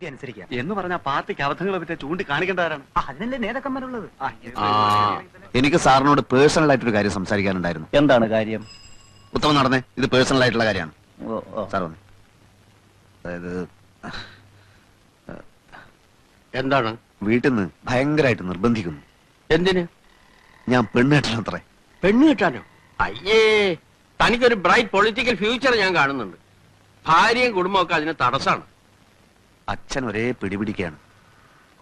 ബുദ്ധി അനുസരിക്കുക എന്ന് പറഞ്ഞ പാർട്ടിക്ക് അബദ്ധങ്ങളെ പറ്റി ചൂണ്ടി കാണിക്കേണ്ടവരാണ് ആ, അതിനല്ലേ നേതാക്കന്മാരുള്ളത്? എനിക്ക് സാറിനോട് പേഴ്സണൽ ആയിട്ടൊരു കാര്യം സംസാരിക്കാനുണ്ടായിരുന്നു. എന്താണ് കാര്യം? ഉത്തമം നടന്നേ ഇത് പേഴ്സണൽ ആയിട്ടുള്ള കാര്യമാണ്. സാർ വന്നേ. അതായത് എന്താണ്? വീട്ടിൽ നിന്ന് ഭയങ്കരമായിട്ട് നിർബന്ധിക്കുന്നു. എന്തിന്? ഞാൻ പെണ്ണ് കെട്ടണത്രേ. പെണ്ണ് കെട്ടാനോ? അയ്യേ തനിക്കൊരു ബ്രൈറ്റ് പൊളിറ്റിക്കൽ ഫ്യൂച്ചർ ഞാൻ കാണുന്നുണ്ട്. ഭാര്യയും കുടുംബമൊക്കെ അതിന് തടസ്സാണ്. അച്ഛൻ ഒരേ പിടിപിടിക്കുകയാണ്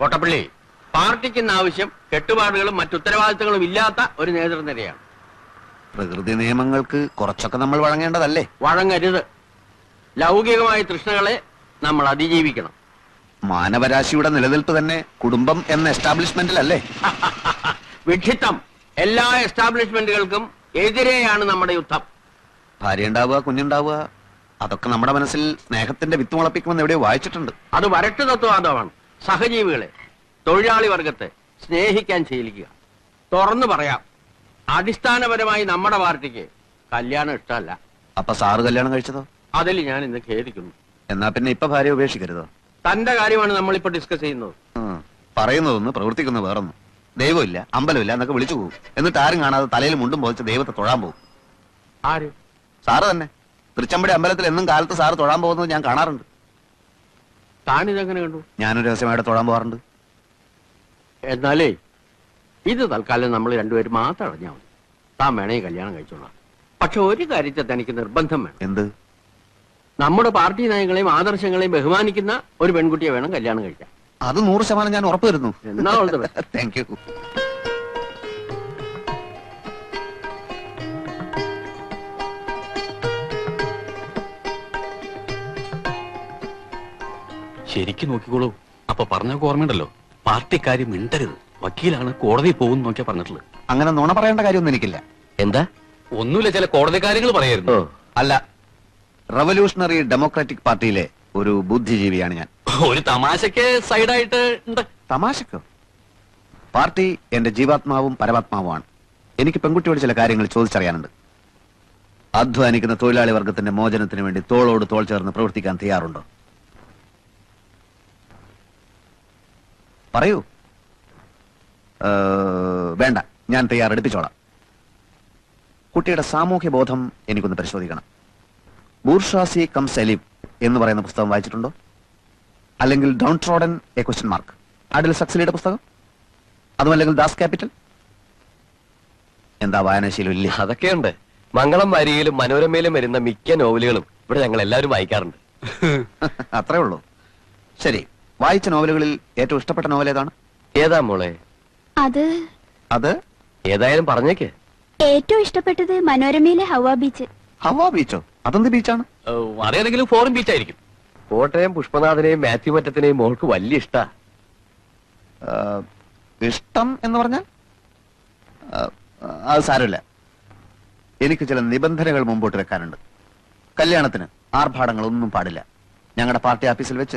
കോട്ടപ്പള്ളി പാർട്ടിക്ക് ഇന്ന് ആവശ്യം കെട്ടുപാടുകളും മറ്റുത്തരവാദിത്തങ്ങളും ഇല്ലാത്ത ഒരു നേതൃനിരയാണ് പ്രകൃതി നിയമങ്ങൾക്ക് കുറച്ചൊക്കെ നമ്മൾ വഴങ്ങേണ്ടതല്ലേ? വഴങ്ങരുത്. ലൗകികമായ തൃഷ്ണകളെ നമ്മൾ അതിജീവിക്കണം. മാനവരാശിയുടെ നിലനിൽപ്പ് തന്നെ കുടുംബം എന്ന എസ്റ്റാബ്ലിഷ്മെന്റിലല്ലേ? വിക്ഷിത്തം എല്ലാ എസ്റ്റാബ്ലിഷ്മെന്റുകൾക്കും എതിരെയാണ് നമ്മുടെ യുദ്ധം. ഭാര്യ ഉണ്ടാവുക കുഞ്ഞുണ്ടാവുക അതൊക്കെ നമ്മുടെ മനസ്സിൽ സ്നേഹത്തിന്റെ വിത്ത് മുളപ്പിക്കുമെന്ന് എവിടെയോ വായിച്ചിട്ടുണ്ട്. അത് വരട്ട് തത്വവാദമാണ് സഹജീവികളെ തൊഴിലാളി വർഗത്തെ സ്നേഹിക്കാൻ ശീലിക്കുക. തുറന്നു പറയാം അടിസ്ഥാനപരമായി നമ്മുടെ പാർട്ടിക്ക് കല്യാണം ഇഷ്ടമല്ല. അപ്പൊ സാറ് കല്യാണം കഴിച്ചതോ? അതിൽ ഞാൻ ഇന്ന് ഖേദിക്കുന്നു. എന്നാ പിന്നെ ഇപ്പൊ ഭാര്യ ഉപേക്ഷിക്കരുതോ? തന്റെ കാര്യമാണ് നമ്മളിപ്പോ ഡിസ്കസ് ചെയ്യുന്നത്. പറയുന്നതൊന്ന് പ്രവർത്തിക്കുന്ന വേറൊന്നും. ദൈവമില്ല അമ്പലമില്ല എന്നൊക്കെ വിളിച്ചു പോകും. എന്നിട്ട് ആരും കാണാതെ തലയിൽ മുണ്ടും പോയിച്ച് ദൈവത്തെ തൊഴാൻ പോകും. ആര്? സാറ് തന്നെ. തൃച്ചമ്പടി അമ്പലത്തിൽ എന്നും കാലത്ത് സാറ് തൊഴാൻ പോകുന്നത് ഞാൻ കാണാറുണ്ട്. താനിതെങ്ങനെ കണ്ടു? ഞാനൊരു രഹസ്യമായിട്ട് തൊഴാൻ പോകാറുണ്ട്. എന്നാലേ ഇത് തൽക്കാലം നമ്മൾ രണ്ടുപേരും മാത്രം അറിഞ്ഞാൽ മതി. താൻ വേണേ കല്യാണം കഴിച്ചോളാം. പക്ഷെ ഒരു കാര്യത്തെ തനിക്ക് നിർബന്ധം വേണം. എന്ത്? നമ്മുടെ പാർട്ടി നയങ്ങളെയും ആദർശങ്ങളെയും ബഹുമാനിക്കുന്ന ഒരു പെൺകുട്ടിയെ വേണം കല്യാണം കഴിക്കാൻ. അത് നൂറ് ശതമാനം ഞാൻ ഉറപ്പ് തരുന്നു. എന്നാ താങ്ക് യു ശരിക്കും നോക്കിക്കോളൂ. അപ്പൊ പറഞ്ഞൊക്കെ ഓർമ്മയുണ്ടല്ലോ? പാർട്ടിക്കാര് മിണ്ടരുത്. വക്കീലാണ് കോടതി പോകും നോക്കിയാ പറഞ്ഞിട്ടുള്ളത്. അങ്ങനെ നുണ പറയേണ്ട കാര്യമൊന്നും എനിക്കില്ല. എന്താ? ഒന്നുമില്ല ചില കോടതി കാര്യങ്ങൾ പറയായിരുന്നു. അല്ല റവല്യൂഷണറി ഡെമോക്രാറ്റിക് പാർട്ടിയിലെ ഒരു ബുദ്ധിജീവിയാണ് ഞാൻ. ഒരു തമാശക്ക് സൈഡായിട്ട് ഉണ്ട്. തമാശക്കോ? പാർട്ടി എന്റെ ജീവാത്മാവും പരമാത്മാവുമാണ്. എനിക്ക് പെൺകുട്ടിയോട് ചില കാര്യങ്ങൾ ചോദിച്ചറിയാനുണ്ട്. അധ്വാനിക്കുന്ന തൊഴിലാളി വർഗത്തിന്റെ മോചനത്തിന് വേണ്ടി തോളോട് തോൾ ചേർന്ന് പ്രവർത്തിക്കാൻ തയ്യാറുണ്ടോ? പറയൂ. വേണ്ട ഞാൻ തയ്യാറെടുപ്പിച്ചോളാം. കുട്ടിയുടെ സാമൂഹ്യ ബോധം എനിക്കൊന്ന് പരിശോധിക്കണം. ബൂർഷാസി കം സലീം എന്ന് പറയുന്ന പുസ്തകം വായിച്ചിട്ടുണ്ടോ? അല്ലെങ്കിൽ down trodden a question mark? അഡിൽ സക്സലിയുടെ പുസ്തകം? അതുമല്ലെങ്കിൽ ദാസ് ക്യാപിറ്റൽ? എന്താ വായനാശീലം ഇല്ല? അതൊക്കെയുണ്ട്. മംഗളം വാരിയിലും മനോരമയിലും വരുന്ന മിക്ക നോവലുകളും ഇവിടെ ഞങ്ങൾ എല്ലാവരും വായിക്കാറുണ്ട്. അത്രേ ഉള്ളൂ. ശരി. വായിച്ച നോവലുകളിൽ ഏറ്റവും ഇഷ്ടപ്പെട്ട നോവൽ ഏതാണ്? ഏതാ മോളെ? അത് അത്? ഏതായാലും പറഞ്ഞേക്ക്. ഏറ്റവും ഇഷ്ടപ്പെട്ടത് മനോരമയിലെ ഹവാ ബീച്ച്. ഹവാ ബീച്ചോ? അതെന്ത് ബീച്ചാണ്? അറിയാതെങ്കിലും അതേതെങ്കിലും ഫോറിൻ ബീച്ച് ആയിരിക്കും കോട്ടയം പുഷ്പനാഥനെയും മാത്യു മറ്റത്തിനെയും മോൾക്ക് വലിയ ഇഷ്ട. ഇഷ്ടം എന്ന് പറഞ്ഞാൽ? ആ, അത് സാരമില്ല. എനിക്ക് ചില നിബന്ധനകൾ മുമ്പോട്ട് വെക്കാനുണ്ട്. കല്യാണത്തിന് ആർഭാടങ്ങളൊന്നും പാടില്ല. ഞങ്ങളുടെ പാർട്ടി ഓഫീസിൽ വെച്ച്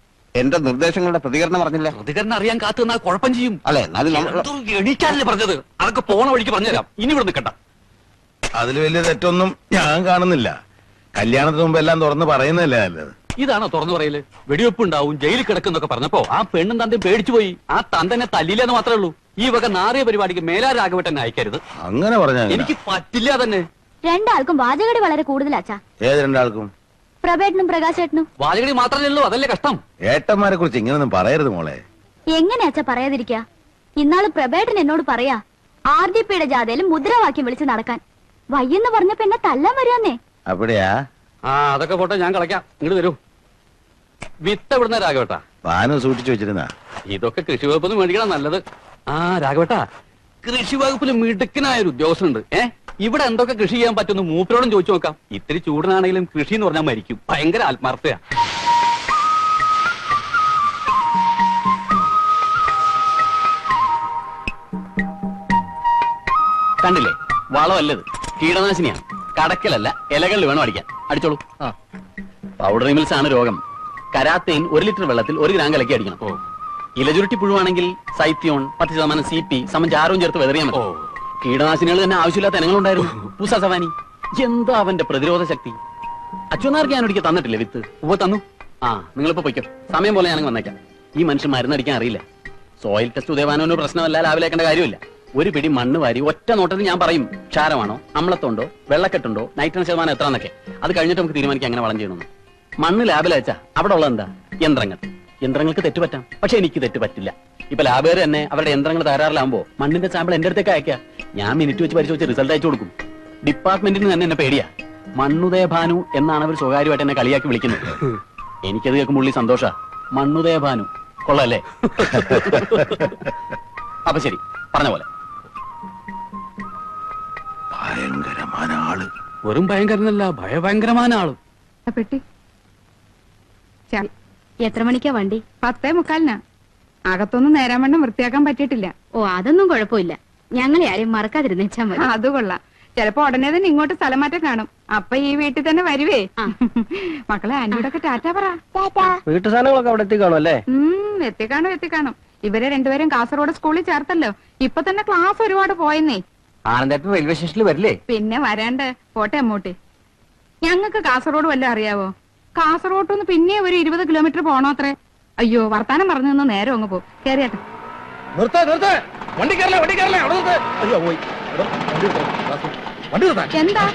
എന്റെ നിർദ്ദേശങ്ങളുടെ പ്രതികരണം പറഞ്ഞില്ല പ്രതികരണം അറിയാൻ കാത്തു നിന്നാൽ കുഴപ്പം ചെയ്യും. അല്ലെ എന്നാലും നമ്മൾ എന്തോ എണീക്കാനല്ലേ പറഞ്ഞത്? അതൊക്കെ പോണ വഴിക്ക് പറഞ്ഞുതരാം. ഇനി ഇവിടെ നിൽക്കണ്ട. അതിൽ വലിയ തെറ്റൊന്നും ഞാൻ കാണുന്നില്ല. കല്യാണത്തിന് മുമ്പ് എല്ലാം തുറന്ന് പറയുന്നതല്ലേ നല്ലത്. ഇതാണോ തുറന്നു പറയൽ? വെടിവെപ്പ് ഉണ്ടാവും ജയിലിൽ കിടക്കുന്നൊക്കെ പറഞ്ഞപ്പോ ആ പെണ്ണും തന്തയും പേടിച്ചു പോയി. ആ തന്തനെ തല്ലില്ലെന്ന് മാത്രമേ ഉള്ളൂ. ഈ വക നാറിയ പരിപാടിക്ക് മേലാ രാഘവട്ടനെ അയക്കരുത്. അങ്ങനെ പറഞ്ഞാൽ എനിക്ക് പറ്റില്ല തന്നെ രണ്ടാൾക്കും വാചകടി വളരെ കൂടുതലാച്ചാ ഏത് രണ്ടാൾക്കും? പ്രഭേട്ടനും പ്രകാശേട്ടനും. വാചകടി മാത്രമേ ഉള്ളൂ അതല്ലേ കഷ്ടം. ഏട്ടന്മാരെ കുറിച്ച് ഇങ്ങനൊന്നും പറയരുത് മോളെ. എങ്ങനെയാച്ചാ പറയാതിരിക്ക? ഇന്നാൾ പ്രഭേട്ടൻ എന്നോട് പറയാ ആർ ഡി പിയുടെ ജാഥയിൽ മുദ്രാവാക്യം വിളിച്ച് നടക്കാൻ. വയ്യെന്ന് പറഞ്ഞപ്പോ എന്നെ തല്ലാൻ വരാന്നേ അവിടെയാ? ആ അതൊക്കെ പോട്ടെ ഞാൻ കളയ്ക്കാം. ഇങ്ങോട്ട് തരൂ വിത്ത് എവിടുന്ന രാഘവട്ട? വാനം സൂക്ഷിച്ചു വെച്ചിരുന്ന. ഇതൊക്കെ കൃഷി വകുപ്പിൽ മേടിക്കണം നല്ലത്. ആ രാഘവട്ട കൃഷി വകുപ്പിൽ മിടുക്കനായ ഒരു ഉദ്യോഗസ്ഥനുണ്ട്. ഏ? ഇവിടെ എന്തൊക്കെ കൃഷി ചെയ്യാൻ പറ്റുന്നു മൂപ്പരോടും ചോദിച്ചു നോക്കാം. ഇത്തിരി ചൂടനാണെങ്കിലും കൃഷി എന്ന് പറഞ്ഞാൽ മരിക്കും. ഭയങ്കര ആത്മാർത്ഥയാ. കണ്ടില്ലേ? വളമല്ലത് കീടനാശിനിയാണ്. കടക്കലല്ല ഇലകളിൽ വേണം അടിക്കാൻ. അടിച്ചോളൂ. പൗഡർ മിൽസ് ആണ് രോഗം. കരാത്തേൻ ഒരു ലിറ്റർ വെള്ളത്തിൽ ഒരു ഗ്രാം കലക്കി അടിക്കണം. ഇലചുരുട്ടി പുഴുവാണെങ്കിൽ സൈത്യോൺ പത്ത് ശതമാനം സി പി സമഞ്ചാരവും ചാരവും ചേർത്ത് വെതറിയാൻ മതി. കീടനാശിനികൾ തന്നെ ആവശ്യമില്ലാത്ത ഇനങ്ങളുണ്ടായിരുന്നു. പൂസ സവാനി. എന്താ അവന്റെ പ്രതിരോധ ശക്തി? അച്ഛനാർക്ക് ഞാൻ ഒരിക്കൽ തന്നിട്ടില്ലേ വിത്ത്? ഉവ്വ തന്നു. ആ നിങ്ങളിപ്പോ പൊയ്ക്കോ. സമയം പോലെ ഞാനങ്ങ് വന്നേക്കാം. ഈ മനുഷ്യൻ മരുന്നടിക്കാൻ അറിയില്ല. സോയിൽ ടെസ്റ്റ് ഉദയവാനോ പ്രശ്നമല്ല ലാവിലേക്കേണ്ട കാര്യമില്ല. ഒരു പിടി മണ്ണ് വാരി ഒറ്റ നോട്ടത്തിൽ ഞാൻ പറയും ക്ഷാരമാണോ അമ്ലത്തുണ്ടോ വെള്ളക്കെട്ടുണ്ടോ നൈട്രജൻ ശതമാനം എത്ര എന്നൊക്കെ അത് കഴിഞ്ഞിട്ട് നമുക്ക് തീരുമാനിക്കാം അങ്ങനെ വളം ചെയ്യണമെന്ന്. മണ്ണ് ലാബിൽ അയച്ചാ അവിടെ ഉള്ളത് എന്താ? യന്ത്രങ്ങൾ. യന്ത്രങ്ങൾക്ക് തെറ്റുപറ്റാം പക്ഷെ എനിക്ക് തെറ്റുപറ്റില്ല ഇപ്പൊ ലാബുകാർ തന്നെ അവരുടെ യന്ത്രങ്ങൾ തകരാറിലാകുമ്പോ മണ്ണിന്റെ സാമ്പിൾ എന്റെ അടുത്തേക്ക് അയക്കാം ഞാൻ മിനിറ്റ് വെച്ച് പരിശോധിച്ച് റിസൾട്ട് അയച്ചു കൊടുക്കും. ഡിപ്പാർട്ട്മെന്റിന് തന്നെ എന്നെ പേടിയാ. മണ്ണുദയ ഭാനു എന്നാണ് അവർ സ്വകാര്യമായിട്ട് എന്നെ കളിയാക്കി വിളിക്കുന്നത്. എനിക്കത് കേൾക്കുമ്പോൾ ഉള്ളി സന്തോഷ. മണ്ണുദയ ഭാനു. കൊള്ളല്ലേ? അപ്പൊ ശരി പറഞ്ഞ പോലെ. ആൾ. വെറും ഭയങ്കരനല്ല ഭയഭയങ്കരമായ ആൾ. പെട്ടി. ച- എത്ര മണിക്കാ വണ്ടി? പത്തേ മുക്കാലിനാ. അകത്തൊന്നും നേരാൻ വണ്ണം വൃത്തിയാക്കാൻ പറ്റിയിട്ടില്ല. ഓ അതൊന്നും കുഴപ്പമില്ല. ഞങ്ങളെ ആരെയും മറക്കാതിരുന്നേച്ചാ മതി. അത് കൊള്ളാം. ചിലപ്പോ ഉടനെ തന്നെ ഇങ്ങോട്ട് സ്ഥലം മാറ്റം കാണും. അപ്പൊ ഈ വീട്ടിൽ തന്നെ വരുവേ. മക്കളെ ആന്റിയോടൊക്കെ ടാറ്റാ പറ. വീട്ടു സാധനങ്ങളൊക്കെ അവിടെ എത്തിക്കാണോ ഉം എത്തിക്കാണോ എത്തിക്കാണോ. ഇവരെ രണ്ടുപേരും കാസർഗോഡ് സ്കൂളിൽ ചേർത്തല്ലോ. ഇപ്പൊ തന്നെ ക്ലാസ് ഒരുപാട് പോയെന്നേ. ആനന്ദേട്ടൻ റെയിൽവേ സ്റ്റേഷനിൽ വരില്ലേ? പിന്നെ വരാണ്ട്. പോട്ടെ അമ്മൂട്ടി. ഞങ്ങൾക്ക് കാസർഗോഡ് വല്ല അറിയാവോ? കാസർഗോഡ് നിന്ന് പിന്നെ ഒരു ഇരുപത് കിലോമീറ്റർ പോണോ അത്രേ? അയ്യോ വർത്താനം പറഞ്ഞു നിന്ന് നേരെ അങ്ങ് പോകും. കേറിയാട്ടെ. നിർത്തേ നിർത്ത. വണ്ടി കയറല വണ്ടി കയറല അവിടെ അയ്യോ പോയി. വണ്ടി എന്താ?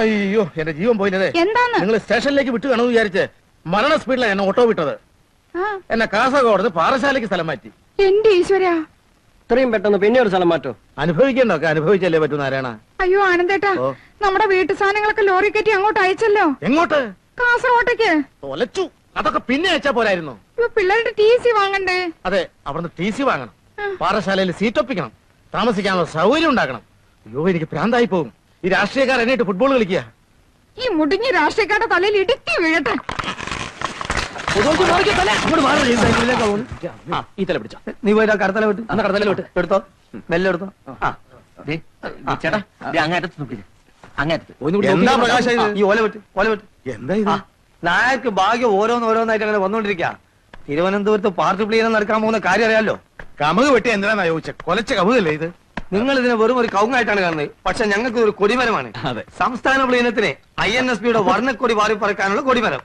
അയ്യോ എന്റെ ജീവൻ പോയില്ലേ. എന്താണ് നിങ്ങൾ സ്റ്റേഷനിലേക്ക് വിട്ടു കാണുമെന്ന് വിചാരിച്ച് മരണ സ്പീഡിലാണ് എന്നെ ഓട്ടോ വിട്ടത്. എന്നെ കാസർഗോഡ് പാറശാലയ്ക്ക് സ്ഥലം മാറ്റി. എന്റെ ഈശ്വര. ഇത്രയും പെട്ടെന്ന് പിന്നെ ഒരു സ്ഥലം മാറ്റോ? അനുഭവിക്കണ്ടൊക്കെ അനുഭവിച്ചല്ലേ പറ്റൂ നാരായണ? അയ്യോ ആനന്ദേട്ടാ. നമ്മുടെ വീട്ടു സാധനങ്ങളൊക്കെ ലോറി കയറ്റി അങ്ങോട്ട് അയച്ചല്ലോ. എങ്ങോട്ട്? കാസർഗോട്ടേക്ക്. തൊലച്ചു അതൊക്കെ പിന്നെ അയച്ചാ പോരായിരുന്നു. ഇപ്പൊ പിള്ളേരുടെ ടി സി വാങ്ങണ്ടേ? അതെ അവിടുന്ന് ടി സി വാങ്ങണം. പാറശാലയിൽ സീറ്റ് ഒപ്പിക്കണം. താമസിക്കാനുള്ള സൗകര്യം ഉണ്ടാക്കണം. അയ്യോ എനിക്ക് പ്രാന്തായി പോകും. ഈ രാഷ്ട്രീയക്കാർ എന്നിട്ട് ഫുട്ബോൾ കളിക്കുക. ഈ മുടിഞ്ഞ രാഷ്ട്രീയക്കാരുടെ തലയിൽ ഇടുക്കി വീഴട്ടെ. ആ ഈ തല പിടിച്ചോ. നീ പോയിട്ട് കടത്തല വിട്ട്. അന്ന് കടത്തല വിട്ട്. എടുത്തോ? മെല്ലെ എടുത്തോ ആ ദേ, ദേ ചേട്ടാ ദേ അങ്ങേറ്റത്ത് നോക്കില്ല അങ്ങേറ്റത്ത് എന്താ പ്രകാശ ഇത്? ഓല വിട്ട് ഓല വിട്ട്. എന്താ ഇത്? ആ, നായർക്ക് ഭാഗ്യം ഓരോന്ന് ഓരോന്നായിട്ട് അങ്ങനെ വന്നോണ്ടിരിക്കുക തിരുവനന്തപുരത്ത് പാർട്ടി പ്ലീനം നടക്കാൻ പോകുന്ന കാര്യം അറിയാലോ? കമുക് വെട്ടി എന്തിനാ ചോദിച്ച? കൊലച്ച കമുകല്ലേ ഇത്? നിങ്ങൾ ഇതിനെ വെറും ഒരു കൗങ്ങായിട്ടാണ് കാണുന്നത്. പക്ഷെ ഞങ്ങൾക്ക് ഒരു കൊടിമരമാണ്. അതെ. സംസ്ഥാന പ്ലീനത്തിന് ഐ എൻ എസ് പിയുടെ വർണക്കൊടി വാരി പറക്കാനുള്ള കൊടിമരം.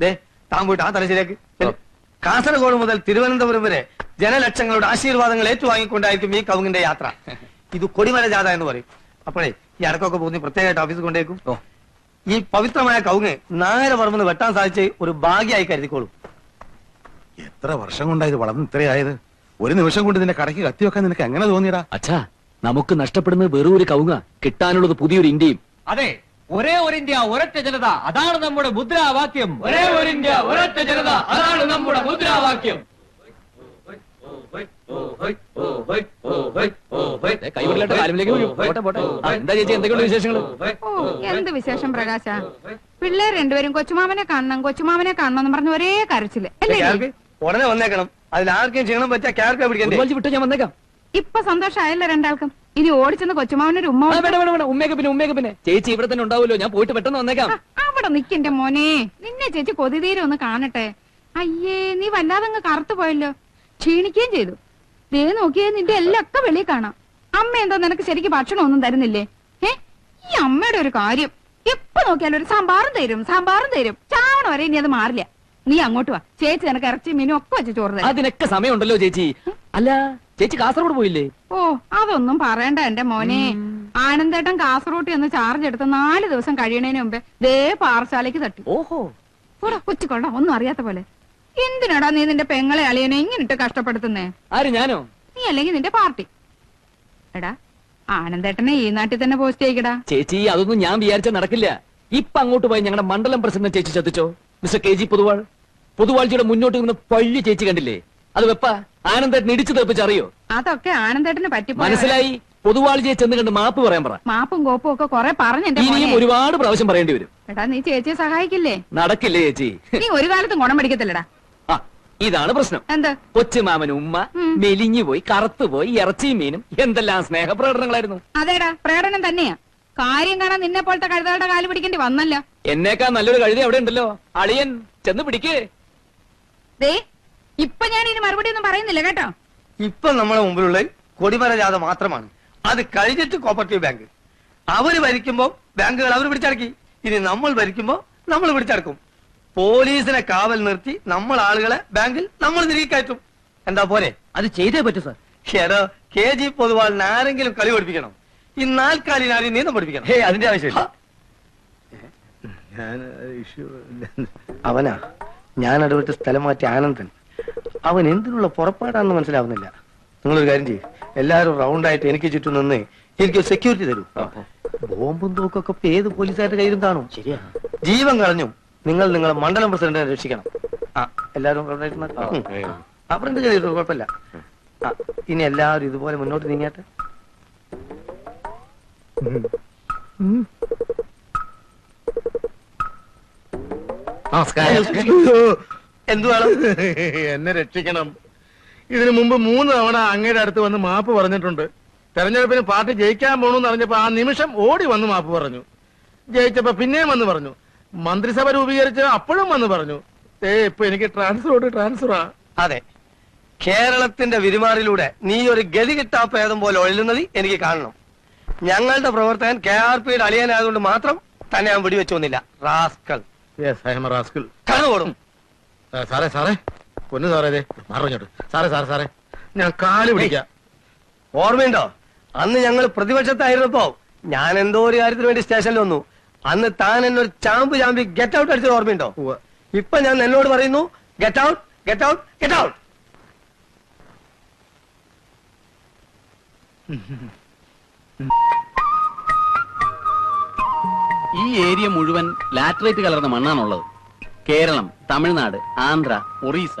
ദേ താൻ പോയിട്ട് ആ തലശ്ശേരിക്ക് കാസർഗോഡ് മുതൽ തിരുവനന്തപുരം വരെ ജനലക്ഷങ്ങളുടെ ആശീർവാദങ്ങൾ ഏറ്റുവാങ്ങിക്കൊണ്ടായിരിക്കും ഈ കൗങ്ങിന്റെ യാത്ര. ഇത് കൊടിമര ജാഥ എന്ന് പറയും. അപ്പോഴേ ഈ അടക്കമൊക്കെ പോകുന്ന പ്രത്യേകമായിട്ട് ഓഫീസ് കൊണ്ടേക്കും. ഈ പവിത്രമായ കവുങ്ങ് നായര പറമ്പെന്ന് വെട്ടാൻ സാധിച്ച് ഒരു ഭാഗ്യമായി കരുതിക്കോളൂ. എത്ര വർഷം കൊണ്ടായത് വളർന്ന് ഇത്രയായത്? ഒരു നിമിഷം കൊണ്ട് നിന്റെ കടയ്ക്ക് കത്തി വെക്കാൻ നിനക്ക് എങ്ങനെ തോന്നിയടാ? അച്ഛാ നമുക്ക് നഷ്ടപ്പെടുന്നത് വെറും ഒരു കവുങ്ങ. കിട്ടാനുള്ളത് പുതിയൊരു ഇന്ത്യയും. അതെ ഒരേ ഒരു ഇന്ത്യ ഒരൊറ്റ ജനത അതാണ് നമ്മുടെ മുദ്രാവാക്യം. ഒരേ ഒരു ഇന്ത്യ ഒരൊറ്റ ജനത അതാണ് നമ്മുടെ മുദ്രാവാക്യം. കൈവിടലായിട്ട് എന്താ ചേച്ചി വിശേഷങ്ങൾ ഓ എന്ത് വിശേഷം പ്രകാശ? പിള്ളേർ രണ്ടുപേരും കൊച്ചുമാമനെ കാണണം കൊച്ചുമാമനെ കാണണം എന്ന് പറഞ്ഞ ഒരേ കരച്ചിൽ. അല്ലേ? ഉടനെ വന്നേക്കണം. അതിൽ ആർക്കും ചെയ്യണം പറ്റാ ക്യാർക്കാ പിടിക്കണ്ടേ? വിട്ട് ഞാൻ വന്നേക്കാം. ഇപ്പൊ സന്തോഷമായല്ലോ രണ്ടാൾക്കും. ഇനി ഓടിച്ചെന്ന് കൊച്ചുമാവനൊരു ഉമ്മ ആ, കൊടുത്ത് വേണ്ട വേണ്ട വേണ്ട. ഉമ്മയൊക്കെ പിന്നെ ഉമ്മയൊക്കെ പിന്നെ. ചേച്ചി ഇവിടെ തന്നെ ഉണ്ടാവുമല്ലോ. ഞാൻ പോയിട്ട് പെട്ടെന്ന് വന്നേക്കാം. അവിടെ നിക്കന്റെ മോനെ. നിന്നെ ചേച്ചി കൊതിതീരം ഒന്ന് കാണട്ടെ. അയ്യേ നീ വല്ലാതെ അങ്ങ് കറുത്തു പോയല്ലോ. ക്ഷീണിക്കുകയും ചെയ്തു. ദേ നോക്കിയേ നിന്റെ എല്ലാം ഒക്കെ വെളിയിൽ കാണാം. അമ്മ എന്താ നിനക്ക് ശരിക്ക് ഭക്ഷണം ഒന്നും തരുന്നില്ലേ? ഏ? ഈ അമ്മയുടെ ഒരു കാര്യം. എപ്പോ നോക്കിയാലും ഒരു സാമ്പാറും തരും സാമ്പാറും തരും. ചാവണ വരെ ഇനി അത് മാറില്ല. നീ അങ്ങോട്ട് വാ. ചേച്ചി നിനക്ക് ഇറച്ചി മീനും ഒക്കെ വെച്ച് ചോറ് തരാം. അതിനൊക്കെ സമയമുണ്ടല്ലോ ചേച്ചി. അല്ല ചേച്ചി കാസർഗോഡ് പോയില്ലേ? ഓ അതൊന്നും പറയണ്ട എന്റെ മോനെ. ആനന്ദേട്ടൻ കാസർഗോട്ട് എന്ന് ചാർജ് എടുത്ത് നാല് ദിവസം കഴിയണേന് മുമ്പേ ദേ പാറശാലയ്ക്ക് തട്ടി. ഓഹോ. പോടാ കൊച്ചുകൊള്ള ഒന്നും അറിയാത്ത പോലെ. എന്തിനാടാ നീ നിന്റെ പെങ്ങളെ അളിയനെ ഇങ്ങനിട്ട് കഷ്ടപ്പെടുത്തുന്നേ? ആര് ഞാനോ? നീ അല്ലെങ്കിൽ നിന്റെ പാർട്ടി. എടാ ആനന്ദേട്ടനെ ഈ നാട്ടിൽ തന്നെ പോസ്റ്റ് ചെയ്യിക്കടാ. ചേച്ചി അതൊന്നും ഞാൻ വിചാരിച്ച നടക്കില്ല. ഇപ്പൊ അങ്ങോട്ട് പോയി ഞങ്ങളുടെ മണ്ഡലം പ്രസിഡന്റ് ചേച്ചി ചതിച്ചോ മിസ്റ്റർ കെ ജി പൊതുവാൾ. പൊതുവാഴ്ചയുടെ മുന്നോട്ട് നിന്ന് പള്ളി ചേച്ചി കണ്ടില്ലേ? അത് വെപ്പ. ആനന്ദേട്ടൻ ഇടിച്ചു തെപ്പിച്ചറിയോ അതൊക്കെ ആനന്ദേട്ടന് പറ്റി മനസ്സിലായി? പൊതുവാഴ്ചയെ ചെന്ന് കണ്ട് മാപ്പ് പറയാൻ പറ. മാപ്പും കോപ്പും ഒക്കെ കൊറേ പറഞ്ഞു ഇനിയും ഒരുപാട് പ്രാവശ്യം പറയേണ്ടി വരും. എടാ നീ ചേച്ചിയെ സഹായിക്കില്ലേ? നടക്കില്ലേ ചേച്ചി? നീ ഒരു കാലത്തും ഗുണം പഠിക്കത്തില്ലടാ ഇതാണ് പ്രശ്നം. എന്താ? കൊച്ചു മാമൻ ഉമ്മ മെലിഞ്ഞു പോയി കറുത്തു പോയി ഇറച്ചിയും മീനും എന്തെല്ലാം സ്നേഹ പ്രകടനങ്ങളായിരുന്നു അതേടാ പ്രകടനം തന്നെയാ. കാര്യം കാണാൻ നിന്നെ പോലത്തെ കഴുതകളുടെ കാൽ പിടിക്കേണ്ടി വന്നല്ല. എന്നേക്കാ നല്ലൊരു കഴുതി അവിടെ ഉണ്ടല്ലോ. അളിയൻ ചെന്ന് പിടിക്കേ. ദേ ഇപ്പൊ ഞാൻ ഇനി മറുപടി ഒന്നും പറയുന്നില്ല കേട്ടോ? ഇപ്പൊ നമ്മളെ മുമ്പിലുള്ള കൊടിമര ജാഥ മാത്രമാണ്. അത് കഴിഞ്ഞിട്ട് കോപ്പറേറ്റീവ് ബാങ്ക് അവർ ഭരിക്കുമ്പോ ബാങ്കുകൾ അവർ പിടിച്ചടക്കി. ഇനി നമ്മൾ ഭരിക്കുമ്പോ നമ്മൾ പിടിച്ചടക്കും. പോലീസിനെ കാവൽ നിർത്തി നമ്മൾ ആളുകളെ ബാങ്കിൽ നമ്മൾ തിരികെ കയറ്റും. എന്താ പോരെ? അത് ചെയ്തേ പറ്റൂ സാർ. ഷെറോ കെ ജി പൊതുവാളിന് ആരെങ്കിലും കളി പഠിപ്പിക്കണം. ഈ നാൽക്കാലിന് ആരെയും നീന്തം പഠിപ്പിക്കണം. ഹേ അതിന്റെ ആവശ്യമില്ല. ഞാൻ ഇഷ്യൂ അവനാ. ഞാൻ ഇടപെട്ട് സ്ഥലം മാറ്റി ആനന്ദൻ. അവൻ എന്തിനുള്ള പുറപ്പാടാണെന്ന് മനസ്സിലാവുന്നില്ല. നിങ്ങളൊരു കാര്യം ചെയ്യും. എല്ലാവരും റൗണ്ടായിട്ട് എനിക്ക് ചുറ്റും നിന്ന് എനിക്ക് സെക്യൂരിറ്റി തരൂ. ബോംബും തോക്കൊക്കെ ഇപ്പൊ ഏത് പോലീസുകാരുടെ കയ്യിലും കാണും. ശരിയാ. ജീവൻ കളഞ്ഞു നിങ്ങൾ നിങ്ങളെ മണ്ഡലം പ്രസിഡന്റിനെ രക്ഷിക്കണം. ആ. എല്ലാവരും ചെയ്തിട്ടു കുഴപ്പമില്ല. ആ ഇനി എല്ലാവരും ഇതുപോലെ മുന്നോട്ട് നീങ്ങാട്ടെ. നമസ്കാരം. എന്നെ രക്ഷിക്കണം. ഇതിനു മുമ്പ് മൂന്ന് തവണ അങ്ങയുടെ അടുത്ത് വന്ന് മാപ്പ് പറഞ്ഞിട്ടുണ്ട്. തെരഞ്ഞെടുപ്പിന് പാർട്ടി ജയിക്കാൻ പോണെന്ന് അറിഞ്ഞപ്പോ ആ നിമിഷം ഓടി വന്ന് മാപ്പ് പറഞ്ഞു. ജയിച്ചപ്പോ പിന്നെയും വന്ന് പറഞ്ഞു. മന്ത്രിസഭ രൂപീകരിച്ച് അപ്പോഴും വന്ന് പറഞ്ഞു. ഏ ഇപ്പൊ എനിക്ക് ട്രാൻസ്ഫർ ട്രാൻസ്ഫറാ. അതെ. കേരളത്തിന്റെ വിരുമാറിലൂടെ നീ ഒരു ഗതി കിട്ടാ പ്രേതം പോലെ ഒഴിലുന്നത് എനിക്ക് കാണണം. ഞങ്ങളുടെ പ്രവർത്തകൻ കെ ആർ പിയുടെ അളിയനായതുകൊണ്ട് മാത്രം തന്നെ ഞാൻ വെടിവെച്ചു വന്നില്ല. Rascal yes I'm rascal കണ്ണുപോടും സാറേ സാറേ. പൊന്നു സാറേ ദേ മറിഞ്ഞോട്ട്. സാറേ സാറേ സാറേ. ഞാൻ കാൽ പിടിക്കാം. ഓർമ്മയുണ്ടോ? അന്ന് ഞങ്ങൾ പ്രതിപക്ഷത്തായിരുന്നപ്പോ ഞാൻ എന്തോ ഒരു കാര്യത്തിന് വേണ്ടി സ്റ്റേഷനിൽ വന്നു. അന്ന് താൻ എന്നെ ഒരു ചാമ്പ് ചാമ്പി ഗെറ്റ് ഔട്ട് അടിച്ചത് ഓർമ്മയുണ്ടോ. ഇപ്പൊ ഞാൻ എന്നോട് പറയുന്നു get out get out get out ഈ ഏരിയ മുഴുവൻ ലാറ്ററൈറ്റ് കലർന്ന മണ്ണാണുള്ളത്. കേരളം തമിഴ്നാട് ആന്ധ്ര ഒറീസ